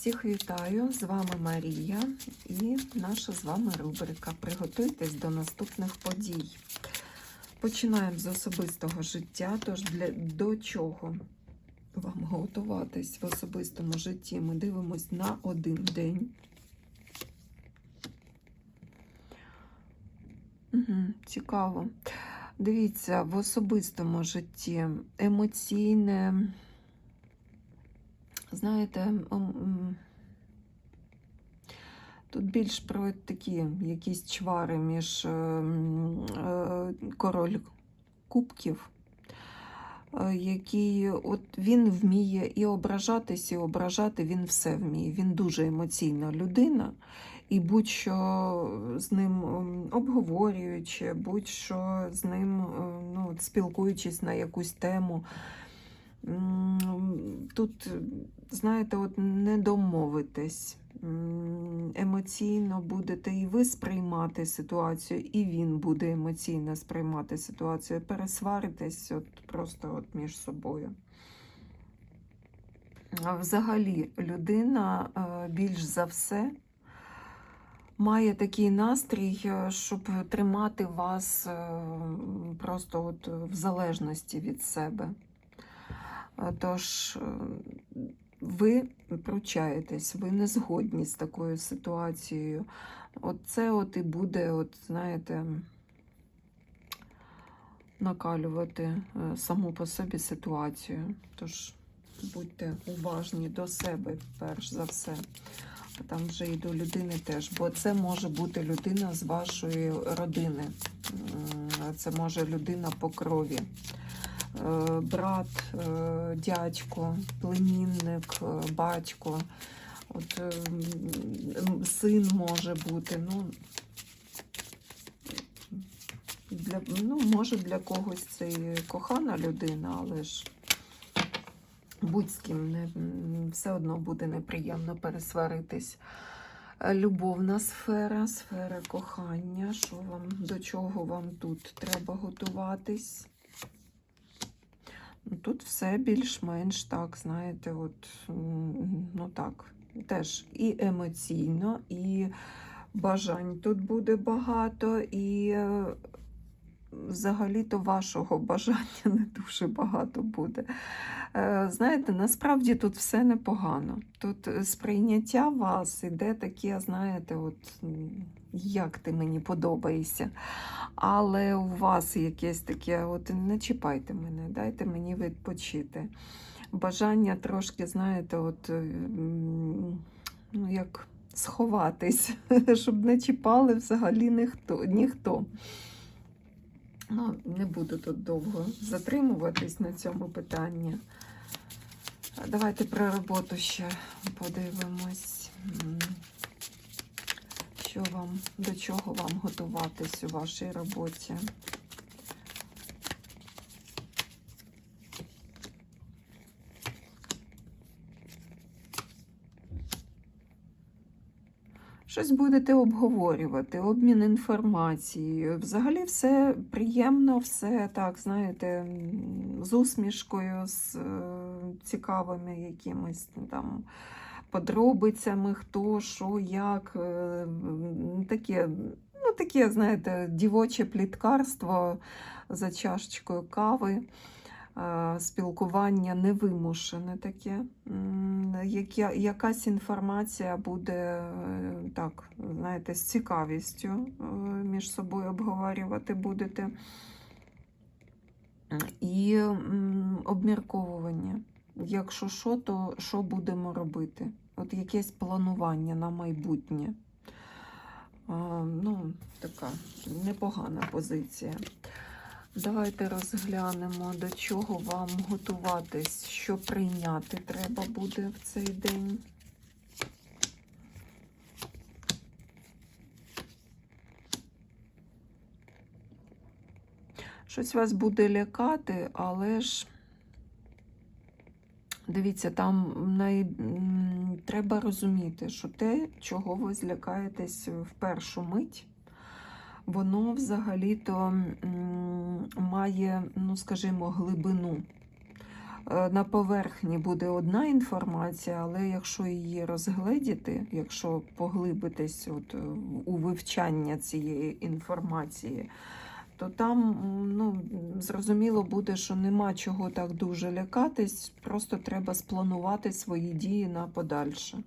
Всіх вітаю! З вами Марія і наша з вами рубрика Приготуйтесь до наступних подій. Починаємо з особистого життя. Тож для до чого вам готуватись в особистому житті? Ми дивимось на один день. Угу, цікаво. Дивіться, в особистому житті емоційне. Знаєте, тут більш про такі якісь чвари між е, е, король кубків, е, який от він вміє і ображатись, і ображати він все вміє. Він дуже емоційна людина, і будь-що з ним обговорюючи, будь-що з ним ну, спілкуючись на якусь тему. Тут, знаєте, от не домовитесь. Емоційно будете і ви сприймати ситуацію, і він буде емоційно сприймати ситуацію. Пересваритесь от просто от між собою. Взагалі, людина е, більш за все має такий настрій, е, щоб тримати вас е, просто от в залежності від себе. Тож е, ви пручаєтесь, ви не згодні з такою ситуацією. От це от і буде, от, знаєте, накалювати е, саму по собі ситуацію. Тож будьте уважні до себе, перш за все. Там вже і до людини теж, бо це може бути людина з вашої родини. Це може людина по крові. Е, брат, е, дядько, племінник, е, батько, от, син може бути. Ну, для, ну, може для когось це і кохана людина, але ж будь з ким не, все одно буде неприємно пересваритись. Любовна сфера, сфера кохання. Що вам, до чого вам тут треба готуватись? Тут все більш-менш так, знаєте, от, ну так, теж і емоційно, і бажань тут буде багато, і е, взагалі-то вашого бажання не дуже багато буде. Е, Знаєте, насправді тут все непогано. Тут е, сприйняття вас іде таке, знаєте, от як ти мені подобаєшся. Але у вас якесь таке, от не чіпайте мене, дайте мені відпочити. Bажання трошки, знаєте, от ну, як сховатись, щоб не чіпали взагалі ніхто. ніхто. Ну, не буду тут довго затримуватись на цьому питанні. Давайте про роботу ще подивимось. Що вам, до чого вам готуватись у вашій роботі? Щось будете обговорювати, обмін інформацією. Взагалі все приємно, все так, знаєте, з усмішкою, з е, цікавими якимись там подробицями, хто, що, як. е, Таке, ну, таке, знаєте, дівоче пліткарство за чашечкою кави. е, Спілкування невимушене таке. Якась інформація буде так, знаєте, з цікавістю е, між собою обговорювати будете. І обмірковування. Якщо що, то що будемо робити? От якесь планування на майбутнє. Ну, така непогана позиція. Давайте розглянемо, до чого вам готуватись, що прийняти треба буде в цей день. Щось вас буде лякати, але ж дивіться, там най... треба розуміти, що те, чого ви злякаєтесь в першу мить, воно взагалі-то має, ну скажімо, глибину. е, на поверхні буде одна інформація, але якщо її розгледіти, якщо поглибитись от, е, у вивчання цієї інформації, то там ну, зрозуміло буде, що нема чого так дуже лякатись, просто треба спланувати свої дії на подальше.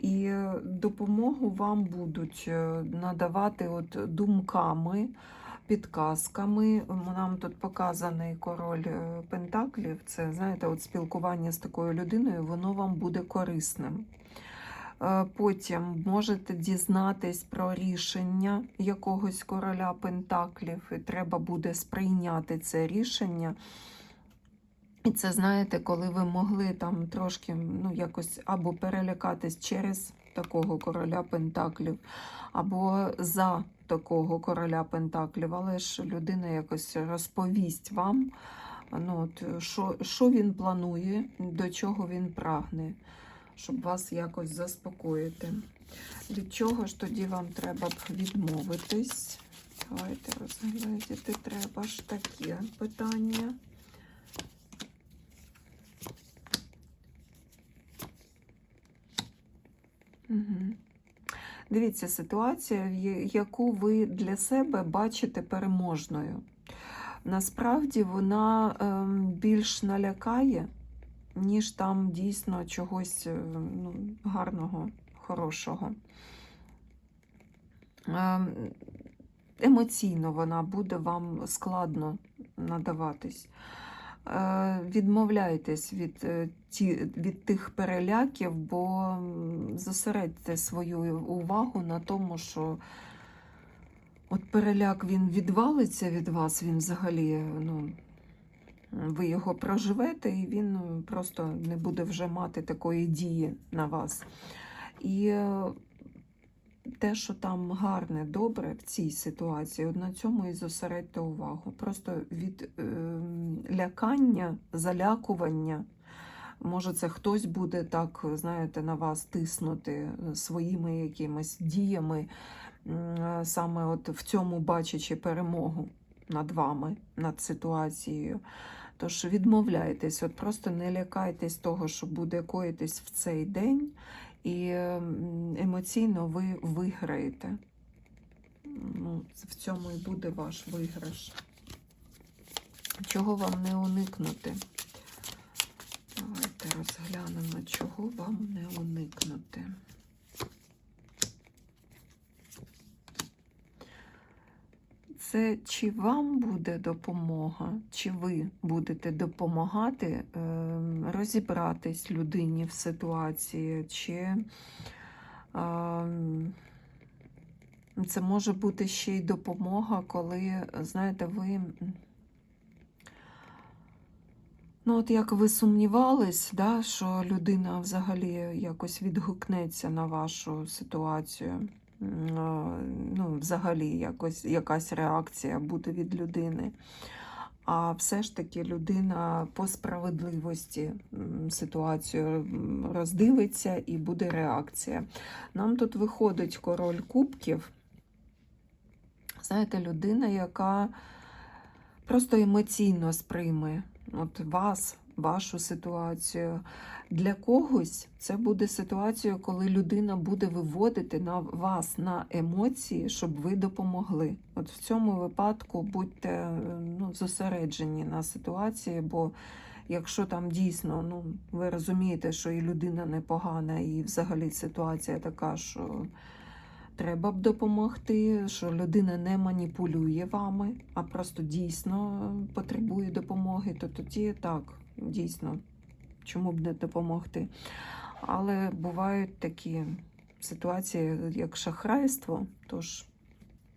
І е, допомогу вам будуть е, надавати от думками, підказками. Нам тут показаний король е, Пентаклів. Це, знаєте, от спілкування з такою людиною, воно вам буде корисним. Е, Потім можете дізнатись про рішення якогось короля Пентаклів, і треба буде сприйняти це рішення. І це знаєте, коли ви могли там трошки ну, якось або перелякатись через такого короля Пентаклів, або за такого короля Пентаклів, але ж людина якось розповість вам, ну, от, що, що він планує, до чого він прагне, щоб вас якось заспокоїти. Від чого ж тоді вам треба б відмовитись? Давайте розглядіти, треба ж таке питання. Угу. Дивіться, ситуація, яку ви для себе бачите переможною. Насправді вона ем, більш налякає, ніж там дійсно чогось е, ну, гарного, хорошого. Ем, емоційно вона буде вам складно надаватись. Е, Відмовляйтесь від, е, ті, від тих переляків, бо зосередьте свою увагу на тому, що от переляк він відвалиться від вас, він взагалі, ну, ви його проживете, і він ну, просто не буде вже мати такої дії на вас. І е, те, що там гарне, добре в цій ситуації, от на цьому і зосередьте увагу. Просто від е, лякання, залякування. Може, це хтось буде так, знаєте, на вас тиснути своїми якимись діями, саме от в цьому бачачи перемогу над вами, над ситуацією. Тож відмовляйтесь, от просто не лякайтесь того, що буде коїтись в цей день, і емоційно ви виграєте. Ну, в цьому і буде ваш виграш. Чого вам не уникнути? Давайте розглянемо, чого вам не уникнути. Це чи вам буде допомога, чи ви будете допомагати ем, розібратись людині в ситуації, чи ем, це може бути ще й допомога, коли, знаєте, ви. Ну, от як ви сумнівались, да, що людина взагалі якось відгукнеться на вашу ситуацію. Ну, взагалі, якось якась реакція буде від людини. А все ж таки людина по справедливості ситуацію роздивиться і буде реакція. Нам тут виходить король кубків. Знаєте, людина, яка просто емоційно сприйме от вас, вашу ситуацію. Для когось це буде ситуація, коли людина буде виводити на вас на емоції, щоб ви допомогли. От в цьому випадку будьте е, ну, зосереджені на ситуації, бо якщо там дійсно ну, ви розумієте, що і людина непогана, і взагалі ситуація така, що треба б допомогти, що людина не маніпулює вами, а просто дійсно потребує допомоги, то тоді так, дійсно, чому б не допомогти. Але бувають такі ситуації, як шахрайство, тож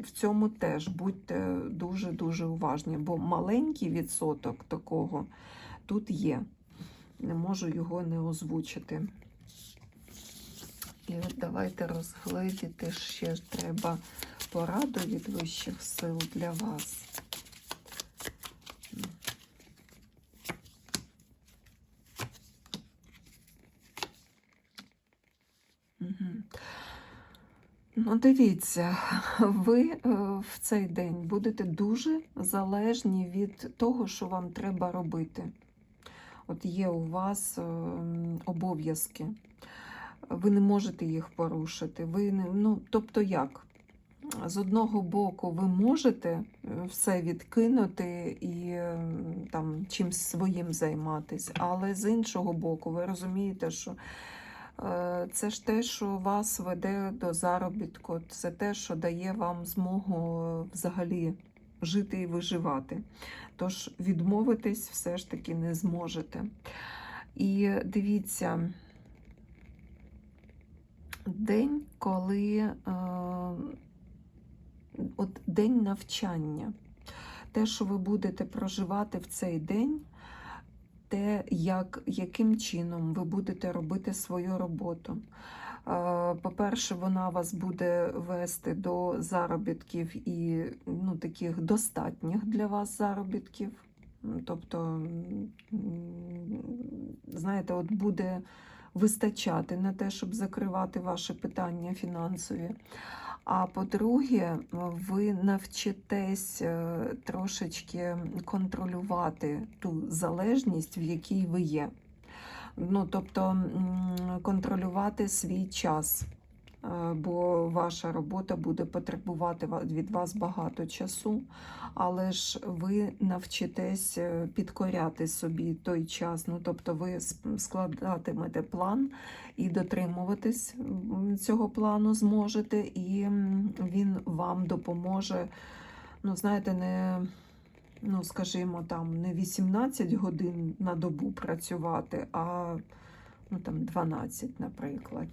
в цьому теж будьте дуже-дуже уважні, бо маленький відсоток такого тут є. Не можу його не озвучити. І от давайте розгледіти, ще треба пораду від вищих сил для вас. Ну, дивіться, ви е, в цей день будете дуже залежні від того, що вам треба робити. От є у вас ем, обов'язки, ви не можете їх порушити. Ви не, ну, тобто як? З одного боку, ви можете е, все відкинути і е, там чимсь своїм займатися, але з іншого боку, ви розумієте, що е, це ж те, що вас веде до заробітку, це те, що дає вам змогу е, взагалі жити і виживати. Тож відмовитись все ж таки не зможете. І дивіться, день, коли е, от день навчання, те, що ви будете проживати в цей день, те, як, яким чином ви будете робити свою роботу. Е, По-перше, вона вас буде вести до заробітків і ну, таких достатніх для вас заробітків. Тобто, знаєте, от буде вистачати на те, щоб закривати ваші питання фінансові. А по-друге, ви навчитесь е, трошечки контролювати ту залежність, в якій ви є. Ну, тобто контролювати свій час, бо ваша робота буде потребувати від вас багато часу, але ж ви навчитесь е, підкоряти собі той час. Ну, тобто ви складатимете план і дотримуватись цього плану зможете, і він вам допоможе, ну, знаєте, не ну, скажімо, там не 18 годин на добу працювати, а ну, там 12, наприклад.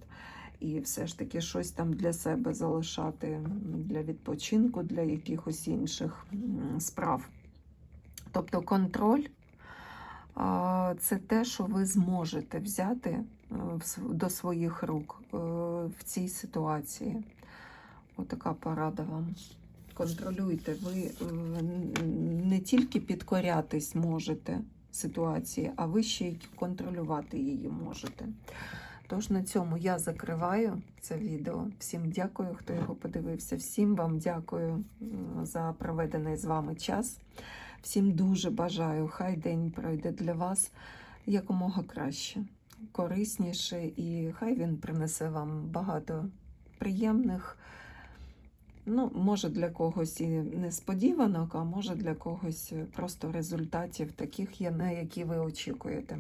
І все ж таки щось там для себе залишати для відпочинку, для якихось інших справ. Тобто контроль це те, що ви зможете взяти е, до своїх рук е, в цій ситуації. Отака порада вам контролюйте. Ви е, не тільки підкорятись можете ситуації, а ви ще й контролювати її можете. Тож на цьому я закриваю це відео. Всім дякую, хто його подивився. Всім вам дякую за проведений з вами час. Всім дуже бажаю, хай день пройде для вас якомога краще, корисніше, і хай він принесе вам багато приємних. Ну, може для когось і несподіванок, а може для когось просто результатів таких, є, на які ви очікуєте.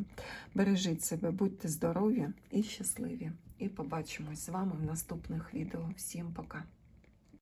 Бережіть себе, будьте здорові і щасливі. І побачимось з вами в наступних відео. Всім пока!